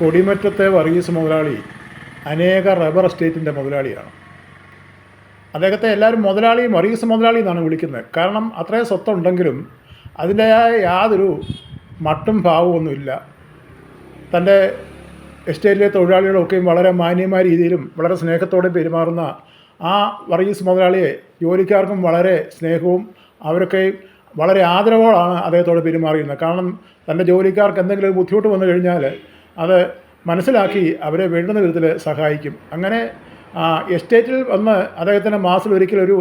കൊടിമറ്റത്തെ വർഗീസ് മുതലാളി അനേക റബ്ബർ എസ്റ്റേറ്റിന്റെ മുതലാളിയാണ്. അദ്ദേഹത്തെ എല്ലാവരും മുതലാളി വർഗീസ് മുതലാളി എന്നാണ് വിളിക്കുന്നത്. കാരണം അത്രയും സ്വത്തുണ്ടെങ്കിലും അതിന്റെതായ യാതൊരു മട്ടും ഭാവമൊന്നുമില്ല തന്റെ എസ്റ്റേറ്റിലെ തൊഴിലാളികളൊക്കെയും വളരെ മാന്യമായ രീതിയിലും വളരെ സ്നേഹത്തോടെ പെരുമാറുന്ന ആ വർഗീസ് മുതലാളിയെ ജോലിക്കാർക്കും വളരെ സ്നേഹവും അവരൊക്കെ വളരെ ആദരവോടാണ് അദ്ദേഹത്തോട് പെരുമാറിയിരുന്നത്. കാരണം തന്റെ ജോലിക്കാർക്ക് എന്തെങ്കിലും ബുദ്ധിമുട്ട് വന്നു കഴിഞ്ഞാൽ അത് മനസ്സിലാക്കി അവരെ വേണ്ടുന്ന വിധത്തിൽ സഹായിക്കും. അങ്ങനെ എസ്റ്റേറ്റിൽ വന്ന് അദ്ദേഹത്തിന് മാസത്തിൽ ഒരിക്കൽ ഒരു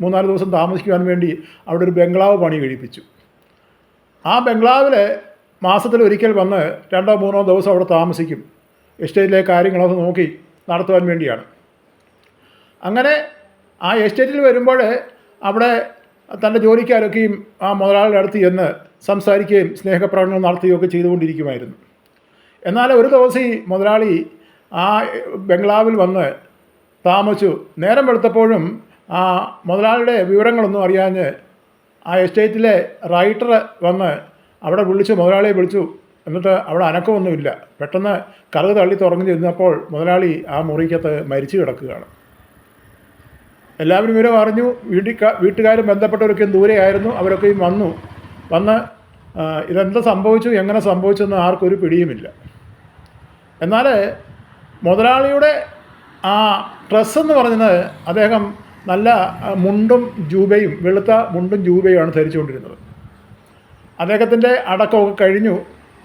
മൂന്നാൽ ദിവസം താമസിക്കുവാൻ വേണ്ടി അവിടെ ഒരു ബംഗ്ലാവ് പണി കഴിപ്പിച്ചു. ആ ബംഗ്ലാവിൽ മാസത്തിൽ ഒരിക്കൽ വന്ന് രണ്ടോ മൂന്നോ ദിവസം അവിടെ താമസിക്കും. എസ്റ്റേറ്റിലെ കാര്യങ്ങളൊക്കെ നോക്കി നടത്തുവാൻ വേണ്ടിയാണ്. അങ്ങനെ ആ എസ്റ്റേറ്റിൽ വരുമ്പോൾ അവിടെ തന്റെ ജോലിക്കാരൊക്കെയും ആ മുതലാളിയുടെ അടുത്ത് ചെന്ന് സംസാരിക്കുകയും സ്നേഹപ്രകടനം നടത്തുകയൊക്കെ ചെയ്തുകൊണ്ടിരിക്കുമായിരുന്നു. എന്നാൽ ഒരു ദിവസം ഈ മുതലാളി ആ ബംഗ്ലാവിൽ വന്ന് താമസിച്ചു. നേരം വെളുത്തപ്പോഴും ആ മുതലാളിയുടെ വിവരങ്ങളൊന്നും അറിയാഞ്ഞ് ആ എസ്റ്റേറ്റിലെ റൈറ്റർ വന്ന് അവിടെ വിളിച്ചു മുതലാളിയെ വിളിച്ചു. എന്നിട്ട് അവിടെ അനക്കമൊന്നുമില്ല. പെട്ടെന്ന് കറുക തള്ളി തുറന്നു ചെന്നപ്പോൾ മുതലാളി ആ മുറിക്കകത്ത് മരിച്ചു കിടക്കുകയാണ്. എല്ലാവരും വിവരം അറിഞ്ഞു. വീട്ടിൽ വീട്ടുകാരും ബന്ധപ്പെട്ടവരൊക്കെയും ദൂരെയായിരുന്നു അവരൊക്കെയും വന്നു. വന്ന് ഇതെന്താ സംഭവിച്ചു എങ്ങനെ സംഭവിച്ചെന്ന് ആർക്കൊരു പിടിയുമില്ല. എന്നാൽ മുതലാളിയുടെ ആ ഡ്രസ്സ് എന്ന് പറയുന്നത് അദ്ദേഹം നല്ല മുണ്ടും ജൂബയും വെളുത്ത മുണ്ടും ജൂബയുമാണ് ധരിച്ചുകൊണ്ടിരുന്നത്. അദ്ദേഹത്തിന്റെ അടക്കമൊക്കെ കഴിഞ്ഞു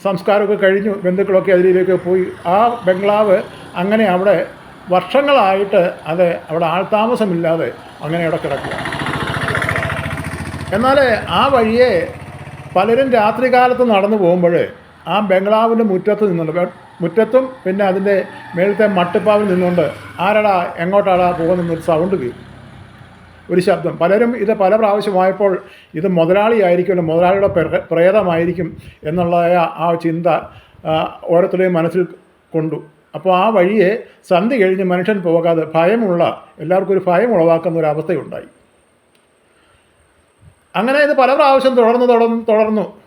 സംസ്കാരമൊക്കെ കഴിഞ്ഞു ബന്ധുക്കളൊക്കെ അതിലേക്ക് പോയി. ആ ബംഗ്ലാവ് അങ്ങനെ അവിടെ വർഷങ്ങളായിട്ട് അത് അവിടെ ആൾതാമസമില്ലാതെ അങ്ങനെ അവിടെ കിടക്കുക. എന്നാൽ ആ വഴിയെ പലരും രാത്രികാലത്ത് നടന്നു പോകുമ്പോൾ ആ ബംഗ്ലാവിന്റെ മുറ്റത്ത് നിന്നുണ്ട്. ബെ- മുറ്റത്തും പിന്നെ അതിന്റെ മേളത്തെ മട്ടുപ്പാവിൽ നിന്നുകൊണ്ട് ആരടാ എങ്ങോട്ടാടാ പോകുന്നൊരു സൗണ്ട് കേൾക്കും. ഒരു ശബ്ദം. പലരും ഇത് പല പ്രാവശ്യമായപ്പോൾ ഇത് മുതലാളിയായിരിക്കും മുതലാളിയുടെ പ്ര- പ്രേതമായിരിക്കും എന്നുള്ള ആ ചിന്ത ഓരോരുത്തരുടെയും മനസ്സിൽ കൊണ്ടു. അപ്പോൾ ആ വഴിയെ സന്ധി കഴിഞ്ഞ് മനുഷ്യൻ പോകാതെ ഭയമുള്ള എല്ലാവർക്കും ഒരു ഭയം ഉളവാക്കുന്ന ഒരു അവസ്ഥയുണ്ടായി. അങ്ങനെ ഇത് പല പ്രാവശ്യം തുടർന്ന് തുടർന്ന് തുടർന്നു.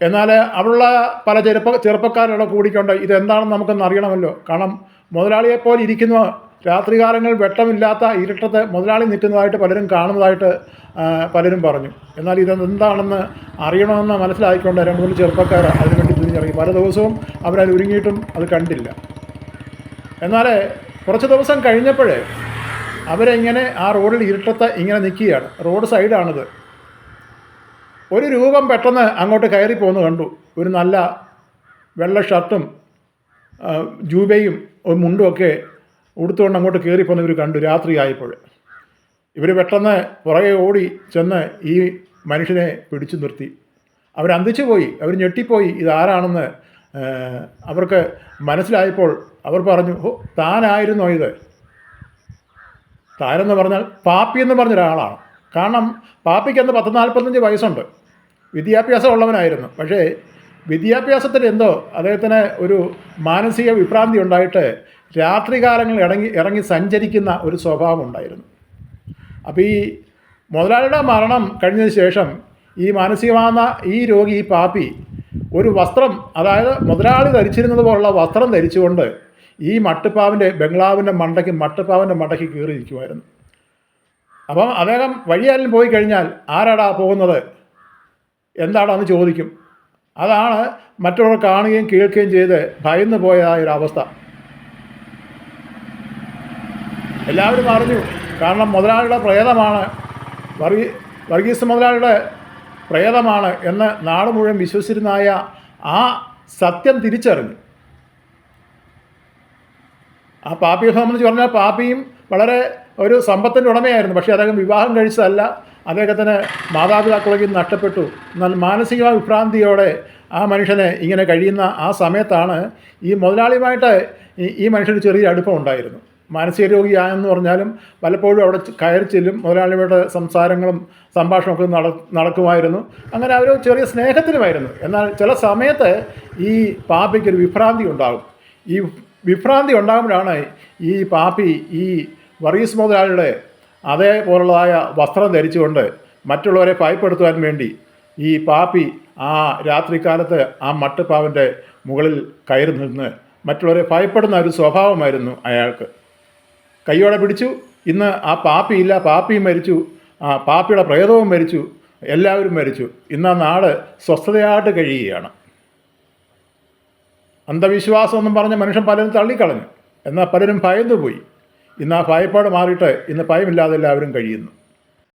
എന്നാൽ അവിടെയുള്ള പല ചെറുപ്പ ചെറുപ്പക്കാരുടെ കൂടിക്കൊണ്ട് ഇതെന്താണെന്ന് നമുക്കൊന്ന് അറിയണമല്ലോ. കാരണം മുതലാളിയെപ്പോലെ ഇരിക്കുന്ന. രാത്രികാലങ്ങളിൽ വെട്ടമില്ലാത്ത ഇരുട്ടത്ത് മുതലാളി നിൽക്കുന്നതായിട്ട് പലരും കാണുന്നതായിട്ട് പലരും പറഞ്ഞു. എന്നാൽ ഇതെന്താണെന്ന് അറിയണമെന്ന് മനസ്സിലാക്കിക്കൊണ്ട് രണ്ട് മൂന്ന് ചെറുപ്പക്കാർ അതിനുവേണ്ടി തിരിഞ്ഞിറങ്ങി. പല ദിവസവും അവരത് ഒരുങ്ങിയിട്ടും അത് കണ്ടില്ല. എന്നാൽ കുറച്ച് ദിവസം കഴിഞ്ഞപ്പോഴേ അവരെങ്ങനെ ആ റോഡിൽ ഇരുട്ടത്ത് ഇങ്ങനെ നിൽക്കുകയാണ്. റോഡ് സൈഡാണിത്. ഒരു രൂപം പെട്ടെന്ന് അങ്ങോട്ട് കയറി പോകുന്നു കണ്ടു. ഒരു നല്ല വെള്ള ഷർട്ടും ജൂബയും ഒരു മുണ്ടും ഒക്കെ ഉടുത്തുകൊണ്ട് അങ്ങോട്ട് കയറി പോകുന്ന ഇവർ കണ്ടു രാത്രിയായപ്പോൾ. ഇവർ പെട്ടെന്ന് പുറകെ ഓടി ചെന്ന് ഈ മനുഷ്യനെ പിടിച്ചു നിർത്തി. അവരന്തിച്ചു പോയി. അവർ ഞെട്ടിപ്പോയി. ഇതാരാണെന്ന് അവർക്ക് മനസ്സിലായപ്പോൾ അവർ പറഞ്ഞു ഓ താനായിരുന്നോ ഇത്? താരെന്ന് പറഞ്ഞാൽ പാപ്പി എന്ന് പറഞ്ഞ കാരണം പാപ്പിക്ക് അന്ന് പത്ത് നാൽപ്പത്തഞ്ച് വയസ്സുണ്ട്. വിദ്യാഭ്യാസം ഉള്ളവനായിരുന്നു പക്ഷേ വിദ്യാഭ്യാസത്തിന് എന്തോ അദ്ദേഹത്തിന് ഒരു മാനസിക വിഭ്രാന്തി ഉണ്ടായിട്ട് രാത്രികാലങ്ങളിൽ ഇറങ്ങി ഇറങ്ങി സഞ്ചരിക്കുന്ന ഒരു സ്വഭാവം ഉണ്ടായിരുന്നു. അപ്പോൾ ഈ മുതലാളിയുടെ മരണം കഴിഞ്ഞതിന് ശേഷം ഈ മാനസികമാകുന്ന ഈ രോഗി ഈ പാപ്പി ഒരു വസ്ത്രം അതായത് മുതലാളി ധരിച്ചിരുന്നത് പോലുള്ള വസ്ത്രം ധരിച്ചുകൊണ്ട് ഈ മട്ടുപ്പാവിന്റെ ബംഗ്ലാവിന്റെ മണ്ടയ്ക്ക് മട്ടുപ്പാവിന്റെ മണ്ടയ്ക്ക് കയറിയിരിക്കുമായിരുന്നു അപ്പം അദ്ദേഹം വഴിയാലും പോയി കഴിഞ്ഞാൽ ആരാടാ പോകുന്നത്? എന്താണെന്ന് ചോദിക്കും. അതാണ് മറ്റുള്ളവർ കാണുകയും കേൾക്കുകയും ചെയ്ത് ഭയന്നു പോയതായ ഒരു അവസ്ഥ. എല്ലാവരും അറിഞ്ഞു. കാരണം മുതലാളിയുടെ പ്രേതമാണ്. വർഗീ വർഗീസ് മുതലാളിയുടെ പ്രേതമാണ് എന്ന് നാട് മുഴുവൻ വിശ്വസിച്ചിരുന്നായ ആ സത്യം തിരിച്ചറിഞ്ഞു. ആ പാപ്പിയെ സംബന്ധിച്ച് പറഞ്ഞാൽ പാപ്പിയും വളരെ ഒരു സമ്പത്തിന്റെ ഉടമയായിരുന്നു. പക്ഷേ അദ്ദേഹം വിവാഹം കഴിച്ചതല്ല. അദ്ദേഹത്തിന് മാതാപിതാക്കളെ നഷ്ടപ്പെട്ടു. എന്നാൽ മാനസിക വിഭ്രാന്തിയോടെ ആ മനുഷ്യനെ ഇങ്ങനെ കഴിയുന്ന ആ സമയത്താണ് ഈ മുതലാളിയുമായിട്ട് ഈ മനുഷ്യന് ചെറിയ അടുപ്പം ഉണ്ടായിരുന്നു. മാനസിക രോഗിയായെന്ന് പറഞ്ഞാലും പലപ്പോഴും അവിടെ കയറി ചെല്ലും. മുതലാളിയുടെ സംസാരങ്ങളും സംഭാഷണമൊക്കെ നട നടക്കുമായിരുന്നു. അങ്ങനെ അവർ ചെറിയ സ്നേഹത്തിലുമായിരുന്നു എന്നാൽ ചില സമയത്ത് ഈ പാപ്പിക്കൊരു വിഭ്രാന്തി ഉണ്ടാകും. ഈ വിഭ്രാന്തി ഉണ്ടാകുമ്പോഴാണ് ഈ പാപ്പി ഈ വർഗീസ് മുതലാളിയുടെ അതേപോലുള്ളതായ വസ്ത്രം ധരിച്ചുകൊണ്ട് മറ്റുള്ളവരെ ഭയപ്പെടുത്തുവാൻ വേണ്ടി ഈ പാപ്പി ആ രാത്രികാലത്ത് ആ മട്ടുപ്പാവിന്റെ മുകളിൽ കയറി നിന്ന് മറ്റുള്ളവരെ ഭയപ്പെടുന്ന ഒരു സ്വഭാവമായിരുന്നു അയാൾക്ക്. കയ്യോടെ പിടിച്ചു. ഇന്ന് ആ പാപ്പിയില്ല പാപ്പിയും മരിച്ചു. ആ പാപ്പിയുടെ പ്രേതവും മരിച്ചു. എല്ലാവരും മരിച്ചു. ഇന്ന് ആ നാട് സ്വസ്ഥതയായിട്ട് കഴിയുകയാണ്. അന്ധവിശ്വാസം എന്നും പറഞ്ഞ് മനുഷ്യൻ പലരും തള്ളിക്കളഞ്ഞു. എന്നാൽ പലരും ഭയന്നു പോയി ഇന്ന് ആ ഭയപ്പാട് മാറിയിട്ട് ഇന്ന് ഭയമില്ലാതെ എല്ലാവരും കഴിയുന്നു.